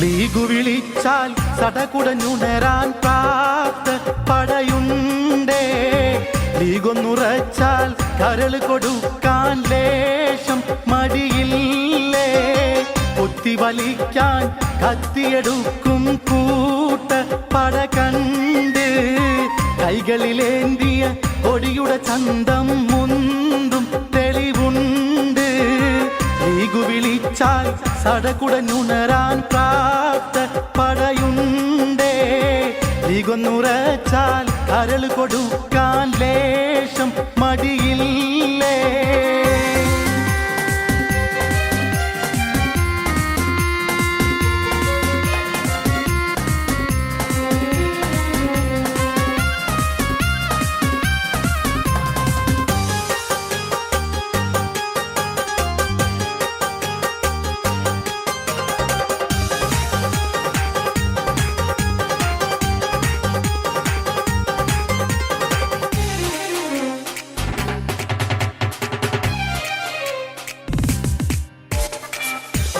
ലീഗു വിളിച്ചാൽ സടകുടഞ്ഞുണരാൻ പ്രാപ്ത പടയുണ്ടേ. ലീഗൊന്നുറച്ചാൽ കരൾ കൊടുക്കാൻ ലേശം മടിയില്ലേ. കൊത്തി വലിക്കാൻ കത്തിയെടുക്കും കൂട്ട പട കണ്ട് കൈകളിലേന്തിയ കൊടിയുടെ ചന്തം സടകുടഞ്ഞുണരാൻ പ്രാപ്ത പടയുണ്ടേ. ഇകൊന്നുറച്ചാൽ കരൾ കൊടുക്കാൻ ലേശം മടിയില്ലേ?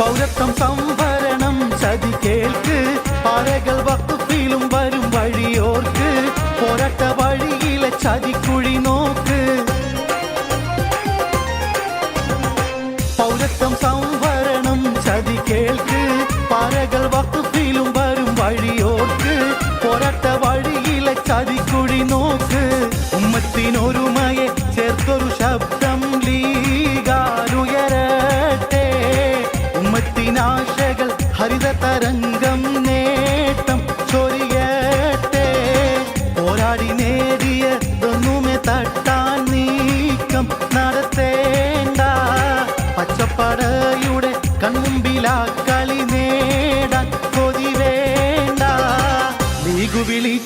പൗരത്വം സംവരണം ചതി കേൾക്ക്. പാറകൾ വക്കുപ്പിലും വരും വഴിയോർക്ക്. പോരട്ട വഴിയിലെ ചതിക്കുഴി നോക്ക്. പൗരത്വം സംവരണം ചതി കേൾക്ക്. പാറകൾ വക്കുപ്പിലും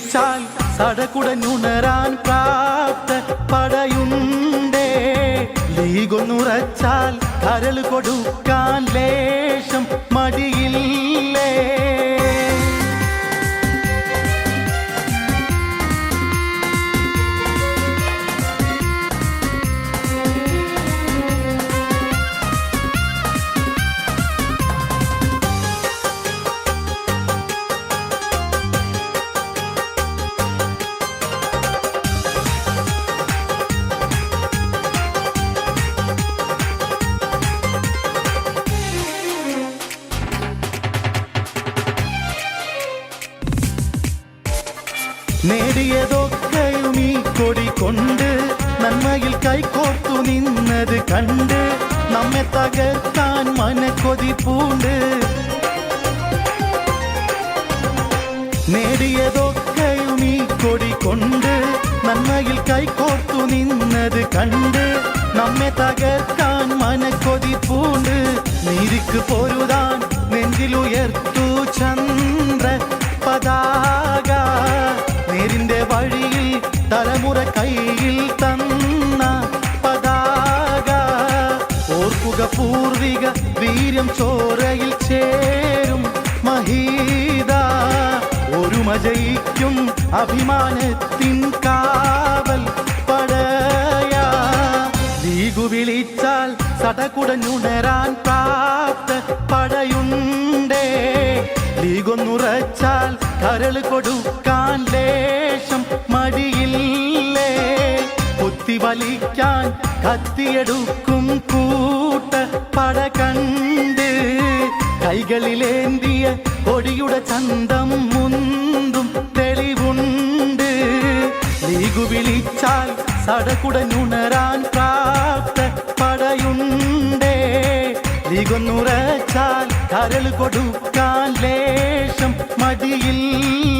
വിളിച്ചാൽ സടകുടഞ്ഞുണരാൻ പ്രാപ്ത പടയുണ്ടേ. ലീഗൊന്നുറച്ചാൽ കരൾ കൊടുക്കാൻ ലേശം മടിയില്ലേ നേടിയതൊക്കെയും ഈ കൊടി കൊണ്ട് നന്മയിൽ കൈകോർത്തു നിന്നത് കണ്ട് നമ്മെ തകർക്കാൻ മനക്കൊതി പൂണ്ട്. നേടിയതൊക്കെയും ഈ കൊടി കൊണ്ട് തലമുറ കയ്യിൽ തന്ന പതാക. ഓർക്കുക പൂർവിക വീര്യം ചോരയിൽ ചേരും മഹീത. ഒരുമ ജയിക്കും അഭിമാനത്തിൻ കാവൽ പടയ. ലീഗു വിളിച്ചാൽ സടകുടഞ്ഞുണരാൻ പ്രാപ്ത പടയുണ്ടേ. ലീഗൊന്നുറച്ചാൽ കരൾ കൊടുക്കാൻ ലേശം മടിയില്ലേ? കുത്തി വലിക്കാൻ കത്തിയെടുക്കും കൂട്ട പട കണ്ട് കൈകളിലേന്തിയ കൊടിയുടെ ചന്തം മുന്തും തെളിവുണ്ട്. ലീഗു വിളിച്ചാൽ സടകുടഞ്ഞുണരാൻ പ്രാപ്ത പടയുണ്ടേ. ലീഗൊന്നുറച്ചാൽ കരൾ കൊടുക്കാൻ ലേശം മടിയില്ല?